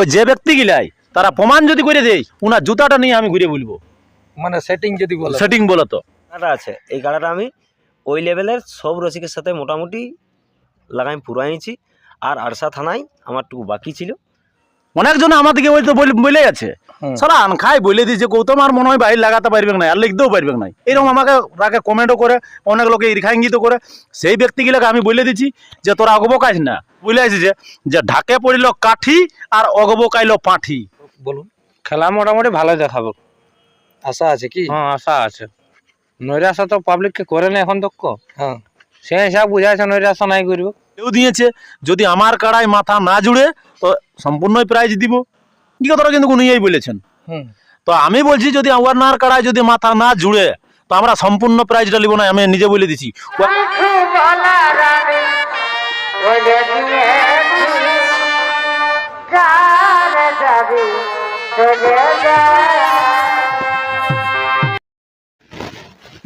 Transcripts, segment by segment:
ওই যে ব্যক্তি গিলাই তারা প্রমাণ যদি করে দেয় উনার জুতাটা নিয়ে আমি ঘুরে বলব। মানে সেটিং যদি বলো। সেটিং বলো তো। গাড়াটা আছে এই গাড়াটা আমি ওই লেভেলের সব রসিকের সাথে মোটামুটি লাগাই পুরাইছি আর আরসা থানায় আমারটুকু বাকি ছিল। অনেকজন আমাদেরকে ওই তো বলে- বলে আছে। সারা আনখাই বলে দিয়েছে গৌতম আর মনে হয় বাইরে লাগাতে পারবে না আর লিখতেও পারবে না। এরকম আমাকে রাখে কমেন্টও করে অনেক লোকে ঈর্ষাঙ্গিত করে। সেই ব্যক্তিগুলোকে আমি বলে দিচ্ছি যে তোরা অগবকাইস না। বলে আসি যে যে ঢাকে পড়িল কাঠি আর অগবকাইল পাঠি। বলুন। খেলা মোটামুটি ভালো দেখাবো। আশা আছে কি? হ্যাঁ আশা আছে। নৈরাশা তো পাবলিককে করে না এখন তক হ্যাঁ। সে হিসাব বুঝাইছে নৈরাশা নাই করব। কেউ দিয়েছে যদি আমার কাড়ায় মাথা না জুড়ে তো সম্পূর্ণই প্রাইজ দিব। কি কথাটা কিন্তু উনিই বলেছেন। হুম। তো আমি বলছি যদি আমার ওয়ার্নার কাড়ায় যদি মাথা না জুড়ে তো আমরা সম্পূর্ণ প্রাইজটা নিব না আমি নিজে বলে দিছি।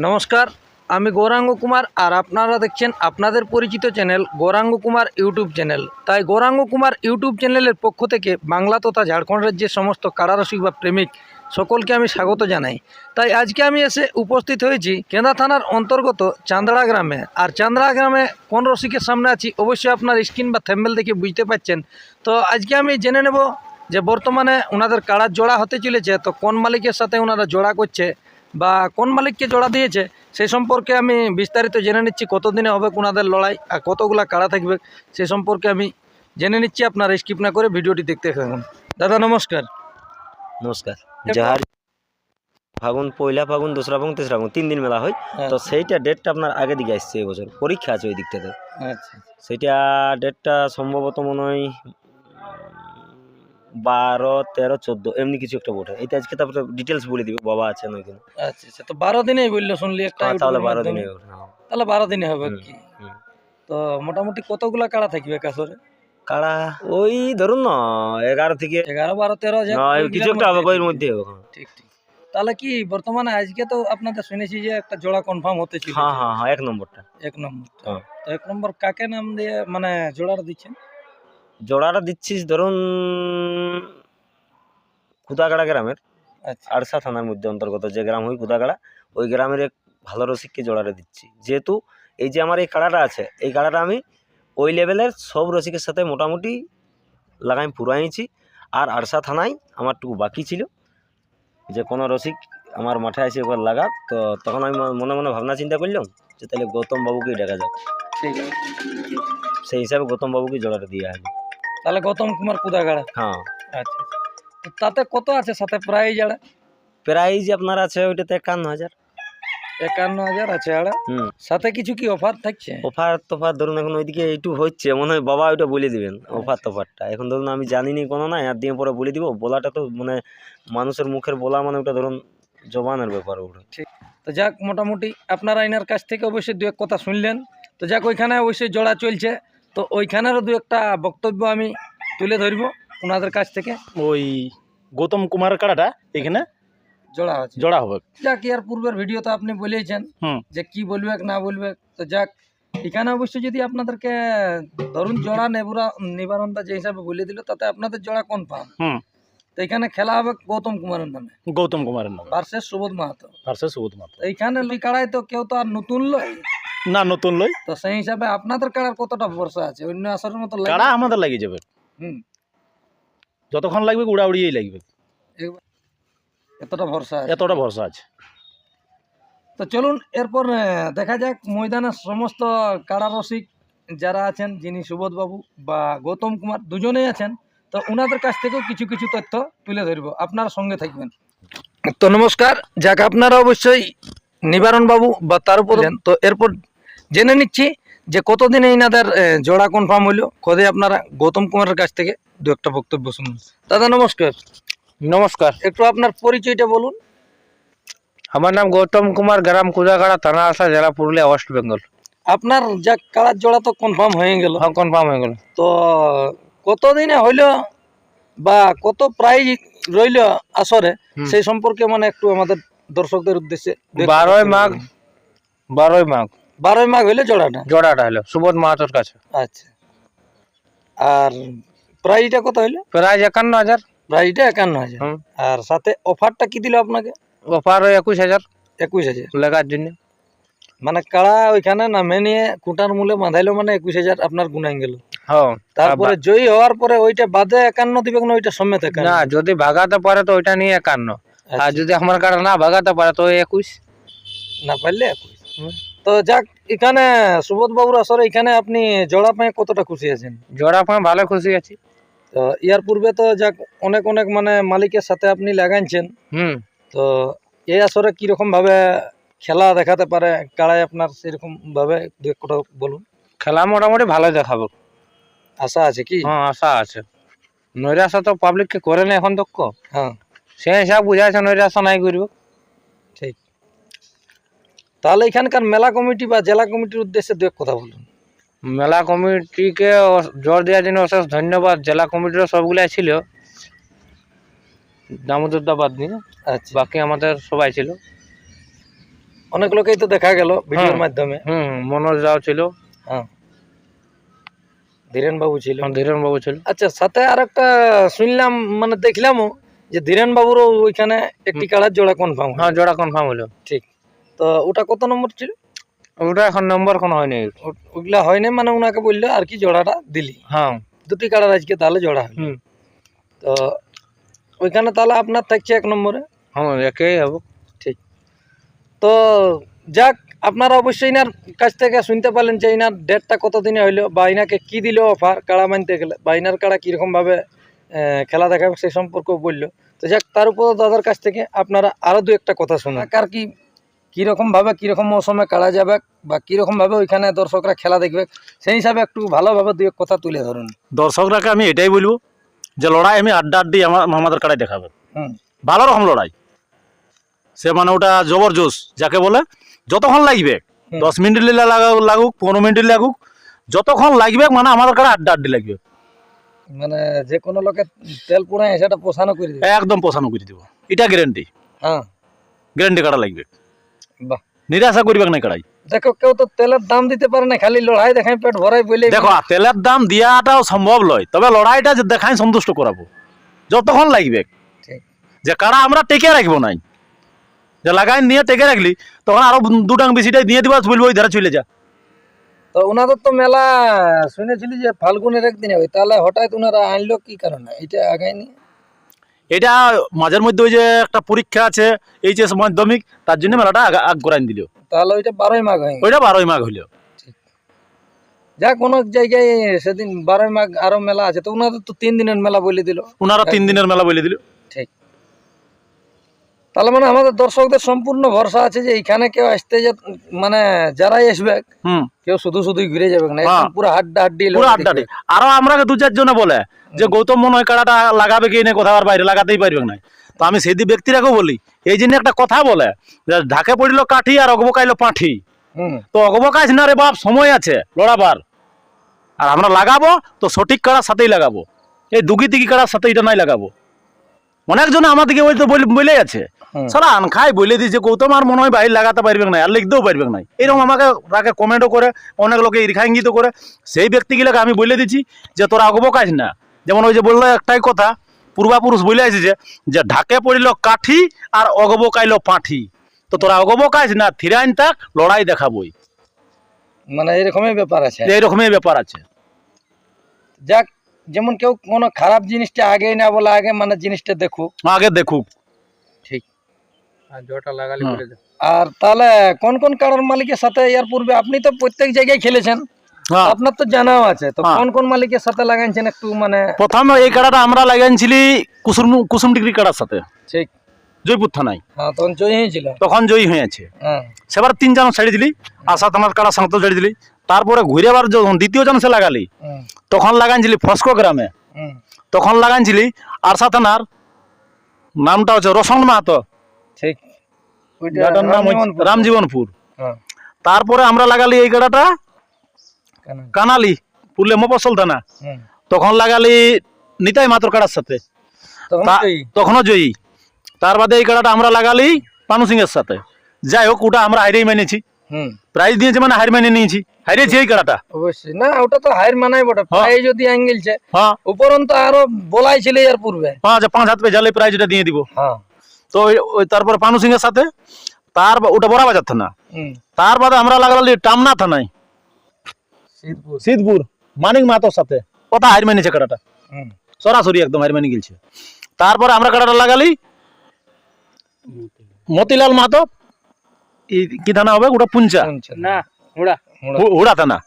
নমস্কার। আমি গৌরাঙ্গ কুমার আর আপনারা দেখছেন আপনাদের পরিচিত channel Gauranga Kumar YouTube channel. তাই গৌরাঙ্গ কুমার ইউটিউব চ্যানেলের পক্ষ থেকে বাংলা তথা ঝাড়খণ্ড রাজ্যের সমস্ত কারারসিক বা প্রেমিক সকলকে আমি স্বাগত জানাই। তাই আজকে আমি এসে উপস্থিত হয়েছি কেন্দা থানার অন্তর্গত চান্দড়া গ্রামে। আর চান্দড়া গ্রামে কোন রসিকের সামনে আছি অবশ্যই আপনার স্ক্রিন বা থ্যাম্বেল দেখে বুঝতে পারছেন তো আজকে আমি জেনে নেব যে বর্তমানে ওনাদের কাড়ার জোড়া হতে চলেছে, তো কোন মালিকের সাথে ওনারা জোড়া করছে বা কোন মালিককে জোড়া দিয়েছে সেই সম্পর্কে আমি বিস্তারিত জেনে নিচ্ছি কতদিনে হবে ওনাদের লড়াই আর কতগুলা কাড়া থাকবে সে সম্পর্কে আমি জেনে নিচ্ছি। আপনার স্কিপ না করে ভিডিওটি দেখতে থাকুন। দাদা নমস্কার। নমস্কার। যাহার ফাগুন পয়লা ফাগুন দোসরা ফাগুন তেসরা ফাগুন তিন দিন মেলা হয় তো সেইটা ডেটটা আপনার আগে দিকে আসছে এবছর পরীক্ষা আছে ওই দিকটাতে আচ্ছা। সেইটা ডেটটা সম্ভবত মনে হয় বারো তেরো চোদ্দ এমনি কিছু একটা বটে এটা আজকে তারপরে ডিটেলস বলে দিবে বাবা আছেন ওইখানে। আচ্ছা আচ্ছা তো বারো দিনে বলল শুনলি একটা হ্যাঁ, তাহলে বারো দিনে হ্যাঁ। তাহলে বারো দিনে হবে কি? তো মোটামুটি কতগুলা কাড়া থাকবে কাছরে কাড়া ওই ধরুন না এগারো থেকে এগারো বারো তেরো কিছু একটা হবে মধ্যেই মধ্যে। হ্যাঁ। ঠিক ঠিক। তাহলে কি বর্তমানে আজকে তো আপনাদের শুনেছি যে একটা জোড়া কনফার্ম হতে ছিল হ্যাঁ হ্যাঁ হ্যাঁ এক নম্বরটা। এক নম্বর। তো এক নম্বর কাকে নাম দিয়ে মানে জোড়াটা দিচ্ছেন? জোড়াটা দিচ্ছিস ধরুন কুদাগাড়া গ্রামের আচ্ছা। আরসা থানার মধ্যে অন্তর্গত যে গ্রাম হয় কুদাগাড়া ওই গ্রামের এক ভালো রসিককে জোড়াটা দিচ্ছি। যেহেতু এই যে আমার এই কাড়াটা আছে এই কাড়াটা আমি ওই লেভেলের সব রসিকের সাথে মোটামুটি লাগাই পুরাইছি আর আরসা থানায় আমার টুকু বাকি ছিল। যে কোনো রসিক আমার মাঠে এসে একবার লাগাক তো তখন আমি মনে মনে ভাবনা চিন্তা করলাম যে তাহলে গৌতম বাবুকেই দেখা যাক। ঠিক সেই হিসাবে গৌতম বাবুকে জোড়াটা দিয়ে আসবে। তাহলে গৌতম কুমার কুদাগাড়া হ্যাঁ। আচ্ছা। তো তাতে কত আছে সাথে প্রাইজ যারা প্রাইজ আপনার আছে ওইটাতে একান্ন হাজার। একান্ন হাজার আছে আড়া। সাথে কিছু কি অফার থাকছে? অফার তোফার ধরুন এখন ওইদিকে একটু হচ্ছে মনে হয় বাবা ওইটা বলে দিবেন অফার তোফারটা এখন ধরুন আমি জানিনি কোনো না আর দিয়ে পরে বলে দিব। বলাটা তো মানে মানুষের মুখের বলা মানে ওটা ধরুন জবানের ব্যাপার ওটা। ঠিক। তো যাক মোটামুটি আপনারা এনার কাছ থেকে অবশ্যই দু এক কথা শুনলেন। তো যাক ওইখানে অবশ্যই জোড়া চলছে। তো ওইখানেরও দু একটা বক্তব্য আমি তুলে ধরবো ওনাদের কাছ থেকে। ওই গৌতম কুমার কাড়াটা এখানে? জোড়া আছে। জোড়া হবে। যাক ইয়ার পূর্বের ভিডিওতে আপনি বলেছেন যে কি বলবে না বলবে। তো যাক এখানে অবশ্যই যদি আপনাদেরকে ধরুন জোড়া নেবুরা নিবারণটা যে হিসাবে বলে দিল তাতে আপনাদের জোড়া কোন হুম। তো এখানে খেলা হবে গৌতম কুমারের নামে। গৌতম কুমারের নাম। ভার্সেস সুবোধ মাহাতো। ভার্সেস সুবোধ মাত্র তো এইখানে লই কাড়াই তো কেউ তো আর নতুন লয়। না নতুন লই। তো সেই হিসাবে আপনাদের কাড়ার কতটা ভরসা আছে? অন্য আসরের মতো লাগে? কাড়া আমাদের লাগিয়ে যাবে। হুম। যতক্ষণ লাগবে উড়া উড়িয়েই লাগবে। এতটা ভরসা আছে? এতটা ভরসা আছে। তো চলুন এরপর দেখা যাক ময়দানের সমস্ত কাড়া রসিক যারা আছেন যিনি সুবোধ বাবু বা গৌতম কুমার দুজনেই আছেন তো ওনাদের কাছ থেকেও কিছু কিছু তথ্য তুলে ধরব। আপনারা সঙ্গে থাকবেন। তো নমস্কার যাক আপনারা অবশ্যই নিবারণ বাবু বা তার উপর তো এরপর জেনে নিচ্ছি যে কতদিনে এনাদের আহ, জোড়া কনফার্ম হইল? খোদে আপনারা গৌতম কুমারের কাছ থেকে দু একটা বক্তব্য শুনুন দাদা নমস্কার। নমস্কার। একটু আপনার পরিচয়টা বলুন। আমার নাম গৌতম কুমার গ্রাম কুদাগাড়া থানা আসা জেলা পুরুলিয়া ওয়েস্ট বেঙ্গল আপনার যা কালার জোড়া তো কনফার্ম হয়ে গেল। হ্যাঁ কনফার্ম হয়ে গেল। তো কতদিনে হইল বা কত প্রাইজ রইল আসরে? সেই সম্পর্কে মানে একটু আমাদের দর্শকদের উদ্দেশ্যে বারোই মাঘ। বারোই মাঘ। বারোই মাঘ হইলে জোড়াটা? জোড়াটা হলো সুবোধ মাহাতোর কাছে। আচ্ছা। আর প্রাইসটা কত হইল? প্রাইজ একান্ন হাজার। প্রাইসটা একান্ন হাজার। আর সাথে অফারটা কি দিল আপনাকে? অফার একুশ হাজার। একুশ হাজার। লেখার জন্য। মানে কাড়া ওইখানে নামে নিয়ে কুটার মূলে বাঁধাইলো মানে একুশ হাজার আপনার গুনাই গেল। হ্যাঁ তারপরে জয়ী হওয়ার পরে ওইটা বাদে একান্ন দিবে না ওইটা সমেত একান্ন? না যদি ভাগাতে পারে তো ওইটা নিয়ে একান্ন। আর আচ্ছা, যদি আমার কাটা না ভাগাতে পারে তো একুশ। না পারলে একুশ। তো যাক এখানে সুবোধ বাবুর আসরে এখানে আপনি জোড়া পায়ে কতটা খুশি আছেন? জোড়া পায় ভালো খুশি আছি। তো ইয়ার পূর্বে তো যাক অনেক অনেক মানে মালিকের সাথে আপনি লাগাইছেন। হুম। তো এই আসরে কীরকম ভাবে খেলা দেখাতে পারে? কাড়াই আপনার সেরকম ভাবে দু এক কথা বলুন। খেলা মোটামুটি ভালো দেখাবো। আশা আছে কি? হ্যাঁ আশা আছে। নৈরাশা তো পাবলিককে করে না এখন তো হ্যাঁ। সে হিসাব বুঝাইছে নৈরাশা নাই করব। তাহলে এখানকার মেলা কমিটি বা জেলা কমিটির উদ্দেশ্যে দু এক কথা বলুন। মেলা কমিটিকে জোর দেওয়ার জন্য অশেষ ধন্যবাদ। জেলা কমিটিরও সবগুলাই ছিল। দামোদরদাবাদ নিয়ে। আচ্ছা। বাকি আমাদের সবাই ছিল। অনেক লোকেই তো দেখা গেল ভিডিওর হ্যাঁ। মাধ্যমে। হুম মনোজ রাও ছিল। হ্যাঁ। ধীরেন বাবু ছিল। ধীরেন বাবু ছিল। আচ্ছা সাথে আর একটা শুনলাম মানে দেখলামও যে ধীরেন বাবুরও ওইখানে একটি কালার জোড়া কনফার্ম হ্যাঁ জোড়া কনফার্ম হলো। ঠিক। তো ওটা কত নম্বর ছিল? ওটা এখন নম্বর কোনো হয়নি। ও- ওগুলা হয়নি মানে ওনাকে বলল আর কি জোড়াটা দিলি। হ্যাঁ। দুটি কাড়ার আজকে তাহলে জোড়া হলো। হুম। তো ওইখানে তাহলে আপনার থাকছে এক নম্বরে? হ্যাঁ একেই হব। তো যাক আপনারা অবশ্যই ইনার কাছ থেকে শুনতে পারলেন যে ইনার ডেটটা কতদিনে হইল বা ইনাকে কী দিল অফার কাড়া মানতে গেলে বা ইনার কাড়া কীরকমভাবে খেলা দেখাবে সেই সম্পর্কেও বলল। তো যাক তার উপর দাদার কাছ থেকে আপনারা আরও দু একটা কথা শোনা কার কি কীরকমভাবে কীরকম মৌসুমে কাড়া যাবে বা কীরকমভাবে ওইখানে দর্শকরা খেলা দেখবে সেই হিসাবে একটু ভালোভাবে দু এক কথা তুলে ধরুন। দর্শকরাকে আমি এটাই বলব যে লড়াই আমি আড্ডা আড্ডি আমার আমাদের কাড়াই দেখাবে। হুম। ভালো রকম লড়াই। সে মানে ওটা জবরজোস যাকে বলে যতক্ষণ লাগবে দশ মিনিট লাগুক পনেরো মিনিট লাগুক যতক্ষণ লাগবে মানে আমাদের কাছে আড্ডা আড্ডি লাগবে। মানে যে কোনো লোকের তেল পুরাই সেটা পোষানো করে দেবে। একদম পোষানো করে দিব। এটা গ্যারেন্টি হ্যাঁ। গ্যারেন্টি কাটা লাগবে। বাহ। নিরাশা করবে না কড়াই। দেখো কেউ তো তেলের দাম দিতে পারে না খালি লড়াই দেখাই পেট ভরাই বলে দেখো তেলের দাম দিয়াটাও সম্ভব নয় তবে লড়াইটা যে দেখাই সন্তুষ্ট করাবো। যতক্ষণ লাগবে যে কারা আমরা টেকে রাখব নাই। যে লাগাই নিয়ে টেকে রাখলি তখন আরও দুটাং বেশিটাই দিয়ে দিবা বলব ওই ধারে চলে যা। তো ওনাদের তো মেলা শুনেছিলি যে ফাল্গুনের একদিনে হয় তাহলে হঠাৎ ওনারা আনলো কি কারণে? এটা আগায়নি এটা মাঝের মধ্যে ওই যে একটা পরীক্ষা আছে এইচএস মাধ্যমিক তার জন্য মেলাটা আগ- করাই দিল। তাহলে ওইটা বারোই মাঘ হয় ওইটা বারোই মাঘ হইল। যা কোন জায়গায় সেদিন বারোই মাঘ আরও মেলা আছে তো ওনারা তো তিন দিনের মেলা বলে দিল। ওনারা তিন দিনের মেলা বলে দিল। তাহলে মানে আমাদের দর্শকদের সম্পূর্ণ ভরসা আছে যে এখানে কেউ আসতে যে মানে যারাই আসবে হুম। কেউ শুধু শুধুই ঘুরে যাবে না হ্যাঁ। পুরো হাড্ডা হাড্ডি পুরো আরও আমরা দু চারজনে বলে যে গৌতম মনে হয় কাড়াটা লাগাবে কি না কোথাও আর বাইরে লাগাতেই পারবে না। তো আমি সেই ব্যক্তিরাকেও বলি এই জন্য একটা কথা বলে যে ঢাকে পড়িল কাঠি আর অগবকাইলো পাঠি। তো অগবকাইস না রে বাপ সময় আছে লড়াবার। আর আমরা লাগাবো তো সঠিক কাড়ার সাথেই লাগাবো। এই দুগি তিগি কাড়ার সাথে এটা নাই লাগাবো। অনেকজন আমাদেরকে ওই তো বলে- বলেই আছে। সারা আনখাই বলে দিয়েছে গৌতম আর মনে হয় বাইরে লাগাতে পারবে না আর লিখতেও পারবে না। এরকম আমাকে রাখে কমেন্টও করে অনেক লোকে ঈর্ষাঙ্গিত করে। সেই ব্যক্তিগুলোকে আমি বলে দিচ্ছি যে তোরা অগবকাইস না। যেমন ওই যে বলল একটাই কথা পূর্বাপুরুষ বলে আসছে যে ঢাকে পড়িল কাঠি আর অগবকাইল পাঠি। তো তোরা অগবকাইস না থিরাইন তাক লড়াই দেখাবই। মানে এরকমই ব্যাপার আছে। এইরকমই ব্যাপার আছে। যাক যেমন কেউ কোনো খারাপ জিনিসটা আগেই না বলে আগে মানে জিনিসটা দেখুক। আগে দেখুক। আর জোটা লাগালি হ্যাঁ। দে। আর তাহলে কোন কোন কারার মালিকের সাথে এর পূর্বে আপনি তো প্রত্যেক জায়গায় খেলেছেন। হ্যাঁ। আপনার তো জানাও আছে। তো হ্যাঁ। কোন কোন মালিকের সাথে লাগাইছেন একটু মানে প্রথমে এই কাড়াটা আমরা লাগাইছিলি কুসুম কুসুম ডিগ্রি কাড়ার সাথে। ঠিক। জয়পুর থানায়। হ্যাঁ তখন জয় হয়েছিল। তখন জয়ী হয়েছে। হ্যাঁ। সেবার তিন জন ছেড়ে দিলি আশা থানার কাড়া সাঁতো ছেড়ে দিলি। তারপরে ঘুরে আবার যখন দ্বিতীয় জন সে লাগালি তখন লাগাইছিলি ফস্কো গ্রামে। তখন লাগাইছিলি আরসা থানার নামটা হচ্ছে রোশন মাহাতো। নাম রামজীবনপুর। হ্যাঁ, তারপরে আমরা লাগালি এই গাড়াটা কানালি পুরলে মফসল থানা। তখন লাগালি নিতাই মাতর কাড়ার সাথে। তখন তখনও জয়ী। তার বাদে এই কাড়াটা আমরা লাগালি পানু সিং এর সাথে। যাই হোক ওটা আমরা হাইরেই মেনেছি। প্রাইজ দিয়েছে মানে হার মেনে নিয়েছি। হারিয়েছে এই কাড়াটা অবশ্যই। না ওটা তো হাইর মানাই বটে। প্রায় যদি অ্যাঙ্গেলছে হ্যাঁ। উপরন্ত আরও বলাই ছিল এর পূর্বে। হ্যাঁ যে পাঁচ হাত পে জালে প্রাইজটা দিয়ে দিব। হ্যাঁ। তো ওই- তারপরে পানু সিং এর সাথে তার ওটা বড় বাজার থানা। তার বাদে আমরা লাগালাম টামনা থানায়। সিদ্ধপুর। মানিক মাতোর সাথে। কথা হার মানিছে কাটাটা। সরাসরি একদম হার মানি গেছে তারপরে আমরা কাটাটা লাগালি। মতিলাল মাতো কি থানা হবে? ওটা পুঞ্চা। না হুড়া। থানা।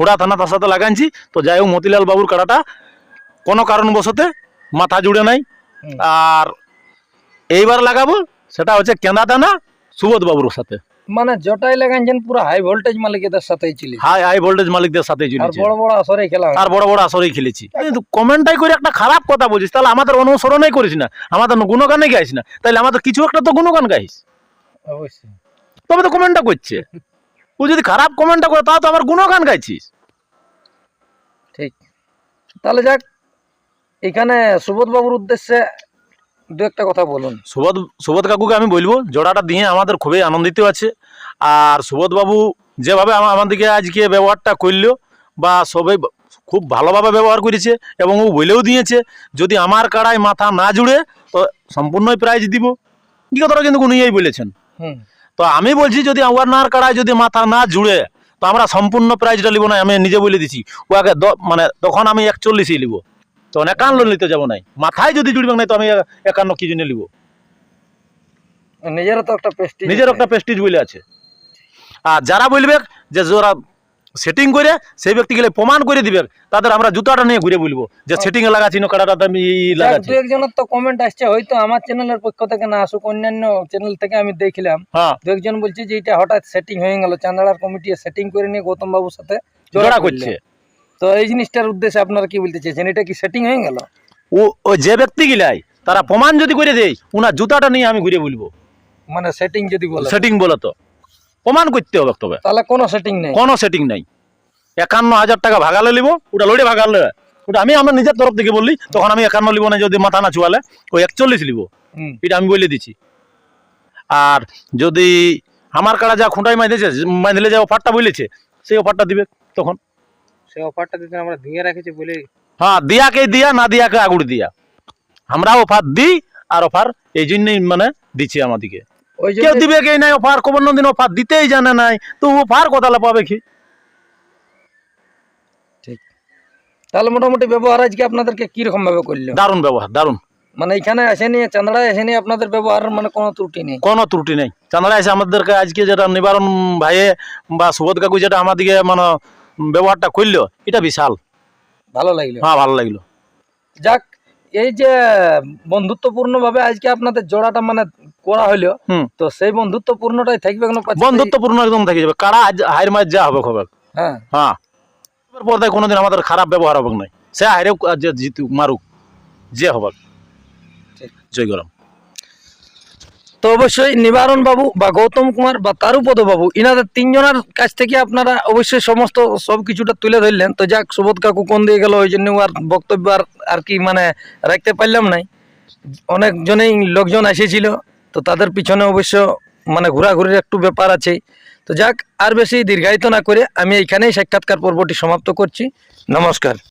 হুড়া থানা। তার সাথে লাগাইছি। তো যাই হোক মতিলাল বাবুর কাটাটা কোনো কারণবশতে মাথা জুড়ে নাই। আর এইবার লাগাবো সেটা হচ্ছে কেন্দা থানা সুবোধ বাবুর সাথে। মানে জটাই লাগাইছেন পুরো হাই ভোল্টেজ মালিকদের সাথেই ছিল। হাই হাই ভোল্টেজ মালিকদের সাথে আর বড় বড় আসরে খেলা আর বড় বড় আসরেই খেলেছি। কিন্তু কমেন্টটাই করে একটা খারাপ কথা বলছিস তাহলে আমাদের অনুসরণই করিস না। আমাদের গুণগানে গাইস না। তাহলে আমাদের কিছু একটা তো গুণগান গাইস। অবশ্যই। তবে তো কমেন্টটা করছে। ও যদি খারাপ কমেন্টটা করে তাহলে তো আমার গুণগান গাইছিস। ঠিক। তাহলে যাক এখানে সুবোধ বাবুর উদ্দেশ্যে দু একটা কথা বলুন। সুবোধ সুবোধ কাকুকে আমি বলব জোড়াটা দিয়ে আমাদের খুবই আনন্দিত আছে। আর সুবোধ বাবু যেভাবে আমাদেরকে আজকে ব্যবহারটা করল বা সবাই খুব ভালোভাবে ব্যবহার করেছে এবং ও বলেও দিয়েছে যদি আমার কাড়ায় মাথা না জুড়ে তো সম্পূর্ণই প্রাইজ দিব। কি কথাটা কিন্তু উনিই বলেছেন। হুম। তো আমি বলছি যদি ওয়ার্নার কাড়ায় যদি মাথা না জুড়ে তো আমরা সম্পূর্ণ প্রাইজটা নিব না আমি নিজে বলে দিছি ওকে মানে তখন আমি একচল্লিশই নিব তো একান্ন নিতে যাব নাই। মাথায় যদি জুড়বে না তো আমি একান্ন কি জন্য নিব। নিজের তো একটা পেস্টি নিজের একটা প্রেস্টিজ বলে আছে। আর যারা বলবে যে যারা সেটিং করে সেই ব্যক্তিগুলো প্রমাণ করে দিবে তাদের আমরা জুতাটা নিয়ে ঘুরে বলব যে সেটিং এ লাগাচ্ছি না কাটাটা আমি লাগাচ্ছি দু একজনের তো কমেন্ট আসছে হয়তো আমার চ্যানেলের পক্ষ থেকে না আসুক অন্যান্য চ্যানেল থেকে আমি দেখলাম। হ্যাঁ। দু একজন বলছে যে এটা হঠাৎ সেটিং হয়ে গেল চান্দাড়ার কমিটি সেটিং করে নিয়ে গৌতম বাবুর সাথে জোড়া করছে। তো এই জিনিসটার উদ্দেশ্যে আপনারা কি বলতে চাইছেন? এটা কি সেটিং হয়ে গেল? ও ও যে ব্যক্তি গিলাই তারা প্রমাণ যদি করে দেয় উনার জুতাটা নিয়ে আমি ঘুরে বলব। মানে সেটিং যদি বলে। সেটিং বলে তো। প্রমাণ করতে হবে তবে তাহলে কোনো সেটিং নেই। কোনো সেটিং নাই। একান্ন হাজার টাকা ভাগালে নিব ওটা লড়ে ভাগালে। ওটা আমি আমার নিজের তরফ থেকে বললি তখন আমি একান্ন লিব না যদি মাথা না চুয়ালে ওই একচল্লিশ লিব। হুম। এটা আমি বলে দিচ্ছি আর যদি আমার কাড়া যা খুঁটাই মাইতেছে মাইলে যে অফারটা বলেছে সেই অফারটা দিবে তখন। সে অফারটা দিতে আমরা দিয়ে রেখেছি বলে হ্যাঁ দিয়াকে দিয়া না দিয়াকে আগুড় দিয়া। আমরা অফার দিই আর অফার এই জন্যই মানে দিচ্ছে আমাদেরকে। ওই কেউ দিবে কে নাই অফার অফার দিতেই জানে নাই তো অফার পাবে কি? তাহলে মোটামুটি ব্যবহার আজকে আপনাদেরকে কীরকম ভাবে করল? দারুণ ব্যবহার দারুণ। মানে এখানে আসেনি চান্দাড়ায় আসেনি আপনাদের ব্যবহারের মানে কোনো ত্রুটি নেই? কোনো ত্রুটি নেই। চান্দরা এসে আমাদেরকে আজকে যেটা নিবারণ ভাইয়ে বা সুবোধ কাকু যেটা আমাদেরকে মানে ব্যবহারটা করল এটা বিশাল। ভালো লাগল। হ্যাঁ ভালো লাগল। যাক এই যে বন্ধুত্বপূর্ণ ভাবে আজকে আপনাদের জোড়াটা মানে করা হলো হুম। তো সেই বন্ধুত্বপূর্ণটাই থাকবে কেন বন্ধুত্বপূর্ণ একদম থেকে যাবে। কারা আজ হাইর মাছ যা হবে হবে হ্যাঁ। হ্যাঁ। পর্দায় কোনোদিন আমাদের খারাপ ব্যবহার হবে নাই। সে হাইরে যে জিতুক মারুক যে হবে ঠিক। জয় গরম। তো অবশ্যই নিবারণ বাবু বা গৌতম কুমার বা তারুপদ বাবু, ইনাদের তিনজনের কাছ থেকে আপনারা অবশ্যই সমস্ত সব কিছুটা তুলে ধরলেন। তো যাক, সুবোধ কাকু কোন দিয়ে গেল, ওই জন্য আর বক্তব্য আর আর কি মানে রাখতে পারলাম নাই। অনেকজনেই লোকজন এসেছিল, তো তাদের পিছনে অবশ্য মানে ঘোরাঘুরির একটু ব্যাপার আছে। তো যাক, আর বেশি দীর্ঘায়িত না করে আমি এইখানেই সাক্ষাৎকার পর্বটি সমাপ্ত করছি। নমস্কার।